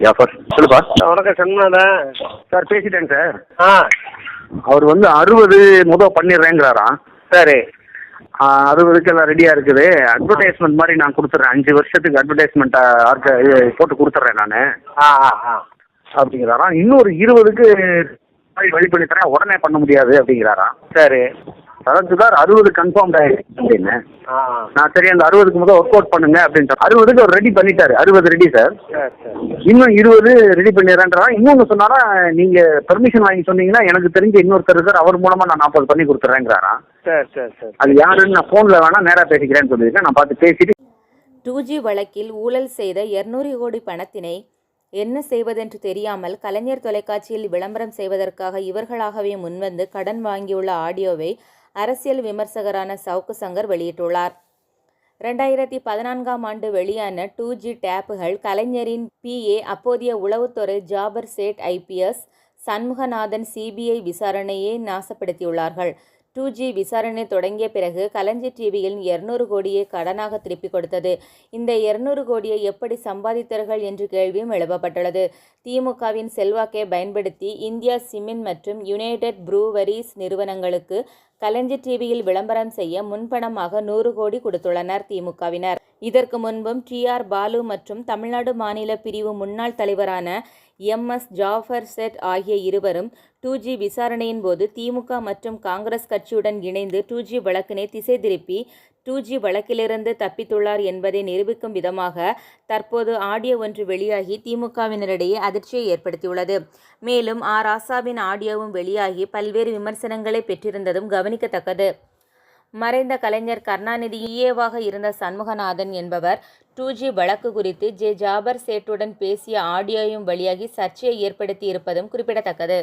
சொல்லுப்பா. வணக்கம் சண்முகதான் sir பேசிட்டேங்க sir. ஆ. அவர் வந்து அறுபது முத பண்ணிடுறேங்கிறாராம் சரி. அறுபதுக்கு எல்லாம் ரெடியாக இருக்குது. அட்வர்டைஸ்மெண்ட் மாதிரி நான் கொடுத்துட்றேன். அஞ்சு வருஷத்துக்கு அட்வர்டைஸ்மெண்ட் போட்டு கொடுத்துட்றேன் நான். ஆ ஆ ஆ. அப்படிங்கிறாராம் இன்னொரு இருபதுக்கு வழி பண்ணி தரேன் உடனே பண்ண முடியாது அப்படிங்கிறாராம் சரி. அதாவது சார் அறுபது கன்ஃபார்ம் ஆயிடுச்சு. அப்படின்னு நான் சரி அந்த அறுபதுக்கு முதல் ஒர்க் அவுட் பண்ணுங்க அப்படின்ட்டு அறுபதுக்கு அவர் ரெடி பண்ணிட்டாரு. அறுபது ரெடி சார் சரி சரி. இன்னும் இருபது ரெடி பண்ணிடுறேன்றா இன்னொன்று சொன்னாரா நீங்க பெர்மிஷன் வாங்கி சொன்னீங்கன்னா எனக்கு தெரிஞ்ச இன்னொருத்தர் இருக்கார். அவர் மூலமா நான் நாற்பது பண்ணி கொடுத்துட்றேங்கிறாராம் சரி சரி சரி. அது யாருன்னு நான் ஃபோனில் வேணா நேராக பேசிக்கிறேன்னு சொல்லியிருக்கேன். நான் பார்த்து பேசிட்டு டூ ஜி வழக்கில் ஊழல் செய்த 200 கோடி பணத்தினை என்ன செய்வதென்று தெரியாமல் கலைஞர் தொலைக்காட்சியில் விளம்பரம் செய்வதற்காக இவர்களாகவே முன்வந்து கடன் வாங்கியுள்ள ஆடியோவை அரசியல் விமர்சகரான சவுக்கு சங்கர் வெளியிட்டுள்ளார். ரெண்டாயிரத்தி பதினான்காம் ஆண்டு வெளியான டூ ஜி டேப்புகள் கலைஞரின் பிஏ அப்போதைய உளவுத்துறை ஜாபர் சேட் ஐபிஎஸ் சண்முகநாதன் சிபிஐ விசாரணையை நாசப்படுத்தியுள்ளார்கள். டூ ஜி விசாரணை தொடங்கிய பிறகு கலைஞர் டிவியில் 200 கோடியை கடனாக திருப்பிக் கொடுத்தது. இந்த 200 கோடியை எப்படி சம்பாதித்தார்கள் என்று கேள்வியும் எழுப்பப்பட்டுள்ளது. திமுகவின் செல்வாக்கை பயன்படுத்தி இந்தியா சிமெண்ட் மற்றும் யுனைடெட் ப்ரூவரிஸ் நிறுவனங்களுக்கு கலைஞர் டிவியில் விளம்பரம் செய்ய முன்பணமாக நூறு கோடி கொடுத்துள்ளனர் திமுகவினர். இதற்கு முன்பும் டி ஆர் பாலு மற்றும் தமிழ்நாடு மாநில பிரிவு முன்னாள் தலைவரான எம் எஸ் ஜாஃபர் செட் ஆகிய இருவரும் டூ ஜி விசாரணையின் போது திமுக மற்றும் காங்கிரஸ் கட்சியுடன் இணைந்து டூ ஜி வழக்கினை திசை திருப்பி டூ ஜி வழக்கிலிருந்து தப்பித்துள்ளார் என்பதை நிரூபிக்கும் விதமாக தற்போது ஆடியோ ஒன்று வெளியாகி திமுகவினரிடையே அதிர்ச்சியை ஏற்படுத்தியுள்ளது. மேலும் ஆ ராசாவின் ஆடியோவும் வெளியாகி பல்வேறு விமர்சனங்களை பெற்றிருந்ததும் கவனிக்கத்தக்கது. மறைந்த கலைஞர் கருணாநிதி ஈஏவாக இருந்த சண்முகநாதன் என்பவர் டூ ஜி வழக்கு குறித்து ஜே ஜாபர் சேட்டுடன் பேசிய ஆடியோயும் வெளியாகி சர்ச்சையை ஏற்படுத்தி இருப்பதும் குறிப்பிடத்தக்கது.